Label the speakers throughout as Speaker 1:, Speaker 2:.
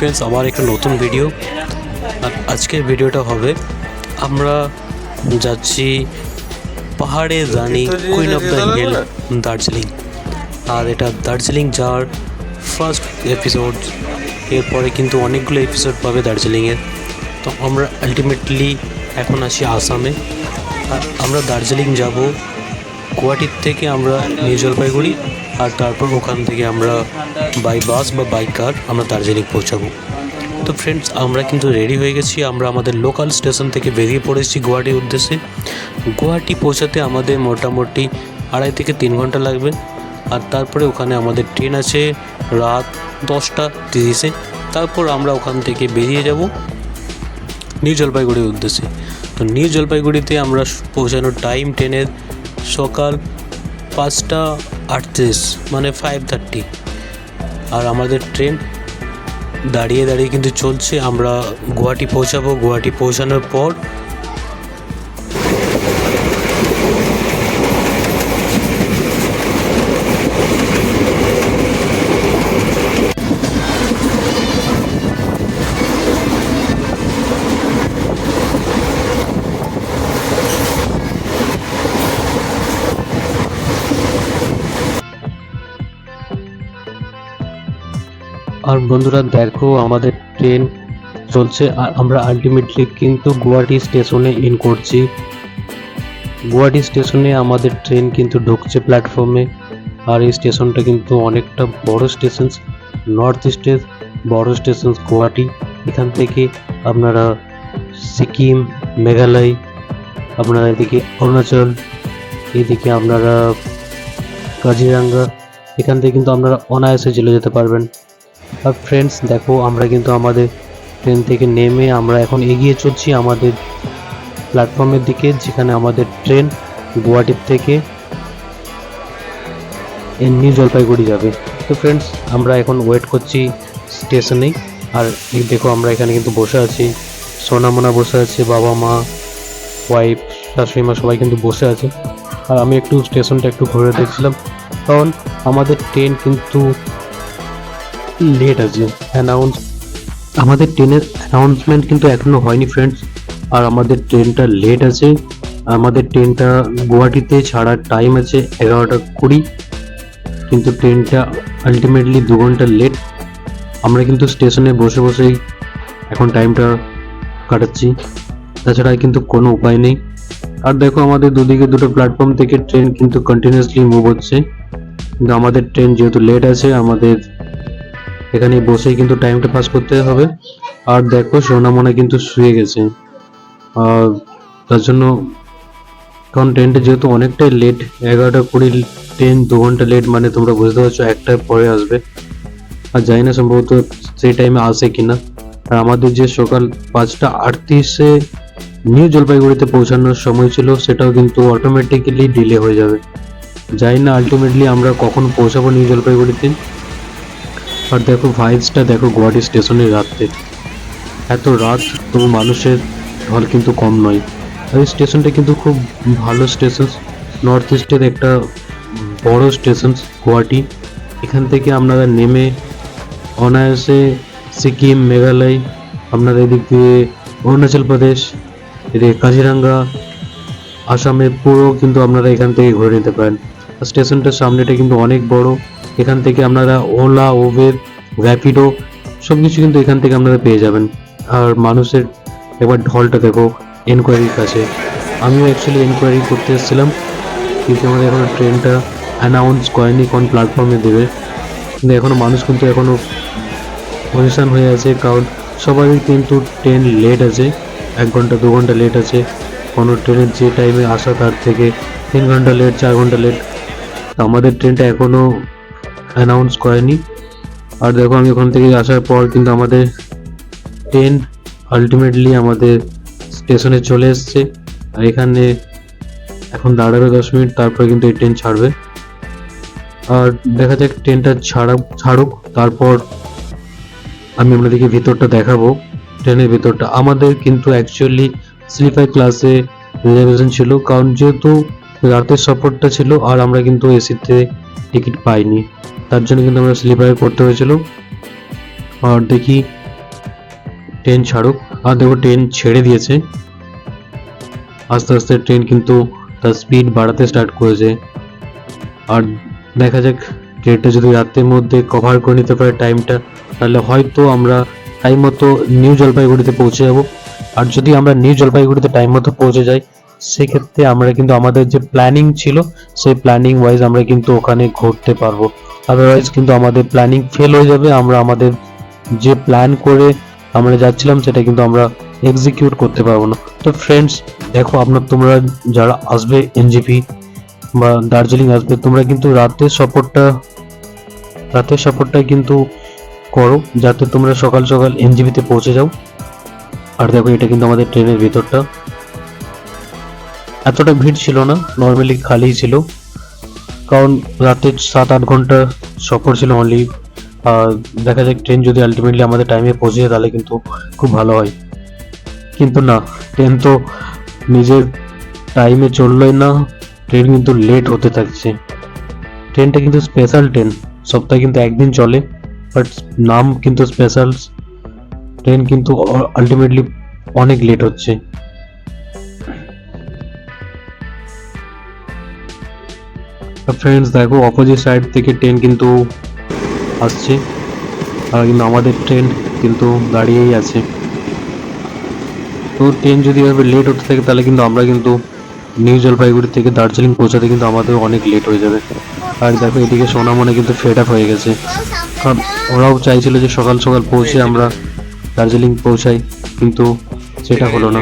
Speaker 1: Friends আবার একটা নতুন ভিডিও আর আজকের ভিডিওটা হবে আমরা যাচ্ছি পাহাড়ে রানী queen of the hill Darjeeling. আর এটা দার্জিলিং যাওয়ার ফার্স্ট এপিসোড এরপরে কিন্তু অনেকগুলো এপিসোড পাবে দার্জিলিংয়ের তো আমরা আলটিমেটলি এখন আসি আসামে। আর আমরা দার্জিলিং যাব গুয়াহাটির থেকে আমরা নিউ জলপাইগুড়ি। আর তারপর ওখান থেকে আমরা বাই বাস বা বাই কার আমরা দার্জিলিং পৌঁছাবো। তো ফ্রেন্ডস আমরা কিন্তু রেডি হয়ে গেছি। আমরা আমাদের লোকাল স্টেশন থেকে বেরিয়ে পড়েছি গুয়াহাটির উদ্দেশ্যে। গুয়াহাটি পৌঁছাতে আমাদের মোটামুটি আড়াই থেকে তিন ঘণ্টা লাগবে। আর তারপরে ওখানে আমাদের ট্রেন আছে রাত দশটা তিরিশে। তারপর আমরা ওখান থেকে বেরিয়ে যাব নিউ জলপাইগুড়ির উদ্দেশ্যে। তো নিউ জলপাইগুড়িতে আমরা পৌঁছানোর টাইম ট্রেনের সকাল পাঁচটা আটত্রিশ মানে ফাইভ থার্টি আর আমাদের ট্রেন দাঁড়িয়ে দাঁড়িয়ে কিন্তু চলছে, আমরা গুয়াহাটি পৌঁছাবো। গুয়াহাটি পৌঁছানোর পর আর বন্ধুরা দেখো আমাদের ট্রেন চলছে, আর আমরা আলটিমেটলি কিন্তু গুয়াহাটি স্টেশনে ইন করছি। গুয়াহাটি স্টেশনে আমাদের ট্রেন কিন্তু ঢুকছে প্ল্যাটফর্মে আর এই স্টেশনটা কিন্তু অনেকটা বড় স্টেশন নর্থ ইস্টের বড় স্টেশন গুয়াহাটি। এখান থেকে আপনারা সিকিম, মেঘালয়, আপনারা এদিকে অরুণাচল, এদিকে আপনারা কাজিরাঙ্গা, এখান থেকে কিন্তু আপনারা অনায়াসে চলে যেতে পারবেন। আর ফ্রেন্ডস দেখো, আমরা কিন্তু আমাদের ট্রেন থেকে নেমে আমরা এখন এগিয়ে চলছি আমাদের প্ল্যাটফর্মের দিকে, যেখানে আমাদের ট্রেন গুয়াহাটির থেকে নিউ জলপাইগুড়ি যাবে। তো ফ্রেন্ডস আমরা এখন ওয়েট করছি স্টেশনে আর দেখো, আমরা এখানে কিন্তু বসে আছি। সোনামোনা বসে আছে, বাবা মা ওয়াইফ শাশুড়ি মা সবাই কিন্তু বসে আছে। আর আমি একটু স্টেশনটা একটু ঘুরে দেখছিলাম। কারণ আমাদের ট্রেন কিন্তু লেট আছে অ্যানাউন্স আমাদের ট্রেনের অ্যানাউন্সমেন্ট কিন্তু এখনও হয়নি ফ্রেন্ডস আর আমাদের ট্রেনটা লেট আছে। আমাদের ট্রেনটা গুয়াহাটিতে ছাড়ার টাইম আছে এগারোটা কুড়ি। কিন্তু ট্রেনটা আলটিমেটলি দু ঘণ্টা লেট আমরা কিন্তু স্টেশনে বসে বসেই এখন টাইমটা কাটাচ্ছি। তাছাড়া কিন্তু কোনো উপায় নেই। আর দেখো আমাদের দুদিকে দুটো প্ল্যাটফর্ম থেকে ট্রেন কিন্তু কন্টিনিউয়াসলি মুভ হচ্ছে। কিন্তু আমাদের ট্রেন যেহেতু লেট আছে, আমাদের এখানে বসেই কিন্তু টাইমটা পাস করতে হবে। আর দেখো সোনামনা কিন্তু শুয়ে গেছে। আর তার জন্য কারণ ট্রেনটা যেহেতু অনেকটাই লেট এগারোটা কুড়ি ট্রেন দু ঘণ্টা লেট মানে তোমরা বুঝতে পারছ, একটার পরে আসবে। আর জানি না সম্ভবত সেই টাইমে আসে কিনা। আর আমাদের যে সকাল পাঁচটা আটত্রিশে নিউ জলপাইগুড়িতে পৌঁছানোর সময় ছিল, সেটাও কিন্তু অটোমেটিক্যালি ডিলে হয়ে যাবে। জানি না আলটিমেটলি আমরা কখন পৌঁছাবো নিউ জলপাইগুড়িতে। আর দেখো ভাইবসটা দেখো গুয়াহাটি স্টেশনের রাত্রে। এত রাত, তবু মানুষের ঢল কিন্তু কম নয়। আর স্টেশনটা কিন্তু খুব ভালো স্টেশন নর্থ ইস্টের একটা বড় স্টেশন গুয়াহাটি। এখান থেকে আপনারা নেমে অনায়াসে সিকিম, মেঘালয় আপনারা এদিক দিয়ে অরুণাচল প্রদেশ, এদিকে কাজিরাঙ্গা, আসামের পুরো কিন্তু আপনারা এখান থেকে ঘুরে নিতে পারেন। স্টেশনটার সামনেটা কিন্তু অনেক বড়। এখান থেকে আপনারা ওলা ওবের র্যাপিডো সব কিছু কিন্তু এখান থেকে আপনারা পেয়ে যাবেন। আর মানুষের একবার ঢলটা দেখো এনকোয়ারির কাছে। আমিও অ্যাকচুয়ালি এনকোয়ারি করতে এসেছিলাম, কিন্তু আমাদের এখনও ট্রেনটা অ্যানাউন্স করেনি কোন প্ল্যাটফর্মে দেবে। কিন্তু এখনও মানুষ কিন্তু এখনও পজিশন হয়ে আছে, কারণ সবারই কিন্তু ট্রেন লেট আছে, এক ঘণ্টা, দু ঘণ্টা লেট আছে। কোনো ট্রেনের যে টাইমে আসা তার থেকে তিন ঘণ্টা লেট চার ঘণ্টা লেট আমাদের ট্রেনটা এখনও অ্যানাউন্স করেনি। আর দেখো আমি ওখান থেকে আসার পর কিন্তু আমাদের ট্রেন আলটিমেটলি আমাদের স্টেশনে চলে এসছে। আর এখানে এখন দাঁড়াবে দশ মিনিট, তারপরে কিন্তু এই ট্রেন ছাড়বে। আর দেখা যাক ট্রেনটা ছাড়া ছাড়ুক, তারপর আমি আপনাদেরকে ভিতরটা দেখাবো ট্রেনের ভিতরটা। আমাদের কিন্তু অ্যাকচুয়ালি স্লিপার ক্লাসে রিজার্ভেশন ছিল, কারণ যেহেতু রাতের সফরটা ছিল, আর আমরা কিন্তু এসিতে টিকিট পাইনি। তার জন্য কিন্তু আমরা স্লিপারে করতে হয়েছিল। আর দেখি ট্রেন ছাড়ুক। আর দেখো ট্রেন ছেড়ে দিয়েছে। আস্তে আস্তে ট্রেন কিন্তু তার স্পিড বাড়াতে স্টার্ট করেছে। আর দেখা যাক ট্রেনটা যদি রাতের মধ্যে কভার করে নিতে পারে টাইমটা তাহলে হয়তো আমরা টাইম মতো নিউ জলপাইগুড়িতে পৌঁছে যাব। আর যদি আমরা নিউ জলপাইগুড়িতে টাইম মতো পৌঁছে যাই, সেক্ষেত্রে আমরা কিন্তু আমাদের যে প্ল্যানিং ছিল, সেই প্ল্যানিং ওয়াইজ আমরা কিন্তু ওখানে ঘুরতে পারব। আদারওয়াইজ কিন্তু আমাদের প্ল্যানিং ফেল হয়ে যাবে। আমরা আমাদের যে প্ল্যান করে আমরা যাচ্ছিলাম, সেটা কিন্তু আমরা এক্সিকিউট করতে পারব না। তো ফ্রেন্ডস দেখো, আপনার তোমরা যারা আসবে এনজিপি বা দার্জিলিং আসবে, তোমরা কিন্তু রাতের সফরটা রাতের সফরটা কিন্তু করো, যাতে তোমরা সকাল সকাল এনজিপিতে পৌঁছে যাও। আর দেখো, এটা কিন্তু আমাদের ট্রেনের ভিতরটা। এতটা ভিড় ছিল না নর্মালি খালিই ছিল। কারণ রাতে সাত আট ঘণ্টা সফর ছিল অনলি দেখা যাক ট্রেন যদি আলটিমেটলি আমাদের টাইমে পৌঁছে তাহলে কিন্তু খুব ভালো হয়। কিন্তু না ট্রেন তো নিজের টাইমে চললোই না ট্রেন কিন্তু লেট হতে থাকছে। ট্রেনটা কিন্তু স্পেশাল ট্রেন সপ্তাহে কিন্তু একদিন চলে বাট নাম কিন্তু স্পেশাল ট্রেন কিন্তু আলটিমেটলি অনেক লেট হচ্ছে। ফ্রেন্ডস দেখো অপোজিট সাইড থেকে ট্রেন কিন্তু আসছে আর কিন্তু আমাদের ট্রেন কিন্তু দাঁড়িয়েই আছে তো ট্রেন যদি এভাবে লেট হতে থাকে তাহলে কিন্তু আমরা কিন্তু নিউ জলপাইগুড়ি থেকে দার্জিলিং পৌঁছাতে কিন্তু আমাদের অনেক লেট হয়ে যাবে আর দেখো এদিকে সোনামনে কিন্তু ফেড আপ হয়ে গেছে কারণ ওরাও চাইছিল যে সকাল সকাল পৌঁছে আমরা দার্জিলিং পৌঁছাই কিন্তু সেটা হলো না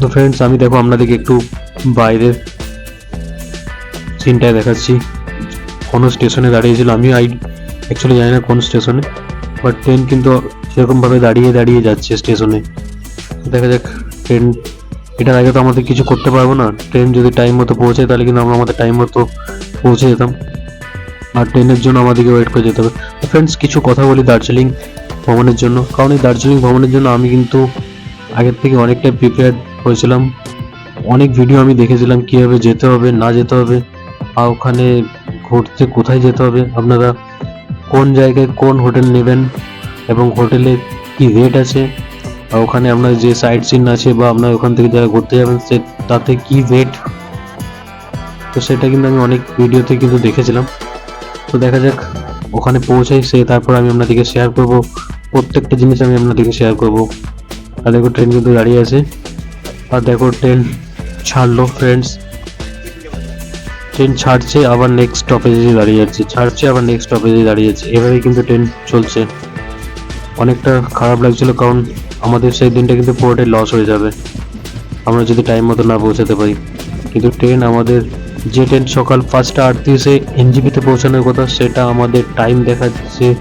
Speaker 1: তো ফ্রেন্ডস আমি দেখো আপনাদেরকে একটু বাইরের সিনটায় দেখাচ্ছি। কোনো স্টেশনে দাঁড়িয়েছিল? আমি আই অ্যাকচুয়ালি জানি না কোন স্টেশনে বাট ট্রেন কিন্তু সেরকমভাবে দাঁড়িয়ে দাঁড়িয়ে যাচ্ছে স্টেশনে। দেখা যাক ট্রেন এটার আগে তো আমাদের কিছু করতে পারব না। ট্রেন যদি টাইম মতো পৌঁছায় তাহলে কিন্তু আমরা আমাদের টাইম মতো পৌঁছে যেতাম। আর ট্রেনের জন্য আমাদেরকে ওয়েট করে যেতে হবে। ফ্রেন্ডস কিছু কথা বলি দার্জিলিং ভ্রমণের জন্য। কারণ এই দার্জিলিং ভ্রমণের জন্য আমি কিন্তু আগের থেকে অনেকটাই প্রিপেয়ার হয়েছিলাম। অনেক ভিডিও আমি দেখেছিলাম, কীভাবে যেতে হবে, না যেতে হবে। ওখানে ঘুরতে কোথায় যেতে হবে? আপনারা কোন জায়গায় কোন হোটেল নেবেন এবং হোটেলে কি রেট আছে? আর ওখানে আপনার যে সাইট সিন আছে বা আপনার ওখান থেকে যারা ঘুরতে যাবেন, সে তাতে কি রেট তো সেটা কিন্তু আমি অনেক ভিডিওতে কিন্তু দেখেছিলাম। তো দেখা যাক, ওখানে পৌঁছাই, সে তারপর আমি আপনাদেরকে শেয়ার করব। প্রত্যেকটা জিনিস আমি আপনাদেরকে শেয়ার করব। আর দেখো ট্রেন কিন্তু দাঁড়িয়ে আছে। আর দেখো ট্রেন ছাড়লো ফ্রেন্ডস ট্রেন ছাড়ছে, আবার নেক্সট স্টপেজে দাঁড়িয়ে যাচ্ছে। ছাড়ছে, আবার নেক্সট স্টপেজে দাঁড়িয়ে যাচ্ছে। এভাবে কিন্তু ট্রেন চলছে। অনেকটা খারাপ লাগছিল কারণ আমাদের সেই দিনটা কিন্তু পুরোটাই লস হয়ে যাবে। আমরা যদি টাইম মতো না পৌঁছাতে পারি। কিন্তু ট্রেন আমাদের, যে ট্রেন সকাল পাঁচটা আটত্রিশে এনজিপিতে পৌঁছানোর কথা, সেটা আমাদের টাইম দেখাচ্ছে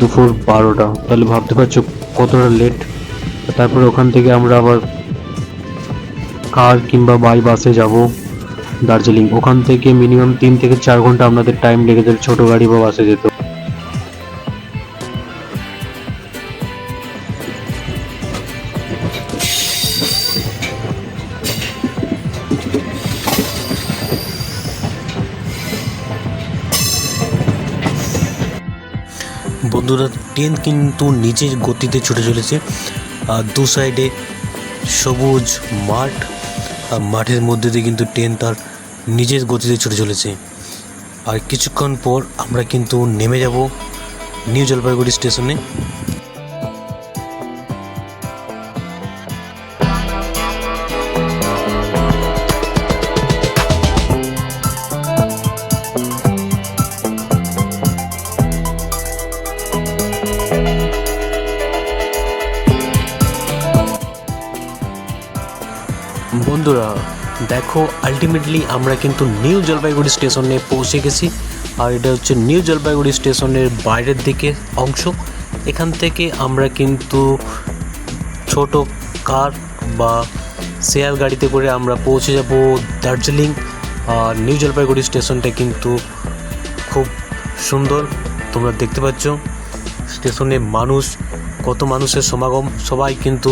Speaker 1: দুপুর বারোটা। তাহলে ভাবতে পারছ কতটা লেট তারপর ওখান থেকে আমরা আবার কার কিংবা বাই বাসে যাব। দার্জিলিং। ওখান থেকে মিনিমাম তিন থেকে চার ঘণ্টা আপনাদের টাইম লেগে যাবে ছোট গাড়ি বা বাসে যেতে।
Speaker 2: বন্ধুরা ট্রেন কিন্তু নিজের গতিতে ছুটে চলেছে। আর দু সাইডে সবুজ মাঠ, আর মাঠের মধ্যে দিয়ে কিন্তু ট্রেন তার নিজের গতিতে ছুটে চলেছে। আর কিছুক্ষণ পর আমরা কিন্তু নেমে যাব নিউ জলপাইগুড়ি স্টেশনে। বন্ধুরা দেখো আলটিমেটলি আমরা কিন্তু নিউ জলপাইগুড়ি স্টেশনে পৌঁছে গেছি। আর এটা হচ্ছে নিউ জলপাইগুড়ি স্টেশনের বাইরের দিকে অংশ। এখান থেকে আমরা কিন্তু ছোট কার বা শেয়ার গাড়িতে করে আমরা পৌঁছে যাব দার্জিলিং। আর নিউ জলপাইগুড়ি স্টেশনটা কিন্তু খুব সুন্দর। তোমরা দেখতে পাচ্ছ স্টেশনে মানুষ, কত মানুষের সমাগম। সবাই কিন্তু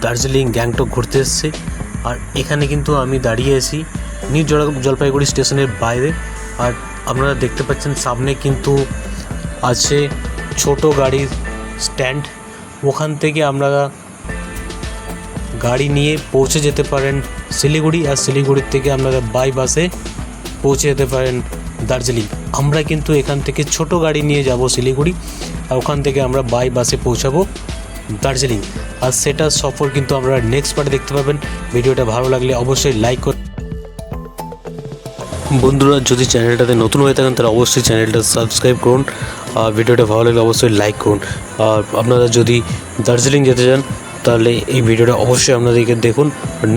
Speaker 2: দার্জিলিং, গ্যাংটক ঘুরতে এসছে। আর এখানে কিন্তু আমি দাঁড়িয়ে আছি নিউ জল জলপাইগুড়ি স্টেশনের বাইরে। আর আপনারা দেখতে পাচ্ছেন সামনে কিন্তু আছে ছোট গাড়ির
Speaker 1: স্ট্যান্ড। ওখান থেকে আমরা গাড়ি নিয়ে পৌঁছে যেতে পারেন শিলিগুড়ি আর শিলিগুড়ির থেকে আপনারা বাই বাসে পৌঁছে যেতে পারেন দার্জিলিং। আমরা কিন্তু এখান থেকে ছোট গাড়ি নিয়ে যাব শিলিগুড়ি। আর ওখান থেকে আমরা বাই বাসে পৌঁছাবো। দার্জিলিং। আর সেটা সফর কিন্তু আপনারা নেক্সট পার্টে দেখতে পাবেন। ভিডিওটা ভালো লাগলে অবশ্যই লাইক কর বন্ধুরা, যদি চ্যানেলটাতে নতুন হয়ে থাকেন, তাহলে অবশ্যই চ্যানেলটা সাবস্ক্রাইব করুন। আর ভিডিওটা ভালো লাগলে অবশ্যই লাইক করুন। আর আপনারা যদি দার্জিলিং যেতে চান, তাহলে এই ভিডিওটা অবশ্যই আপনাদেরকে দেখুন।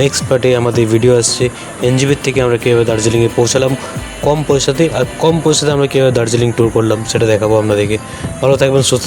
Speaker 1: নেক্সট পার্টে আমাদের ভিডিও আসছে। এনজিবির থেকে আমরা কীভাবে দার্জিলিংয়ে পৌঁছালাম, কম পয়সাতে, আর কম পয়সাতে আমরা কীভাবে দার্জিলিং ট্যুর করলাম, সেটা দেখাবো আপনাদেরকে। ভালো থাকবেন, সুস্থ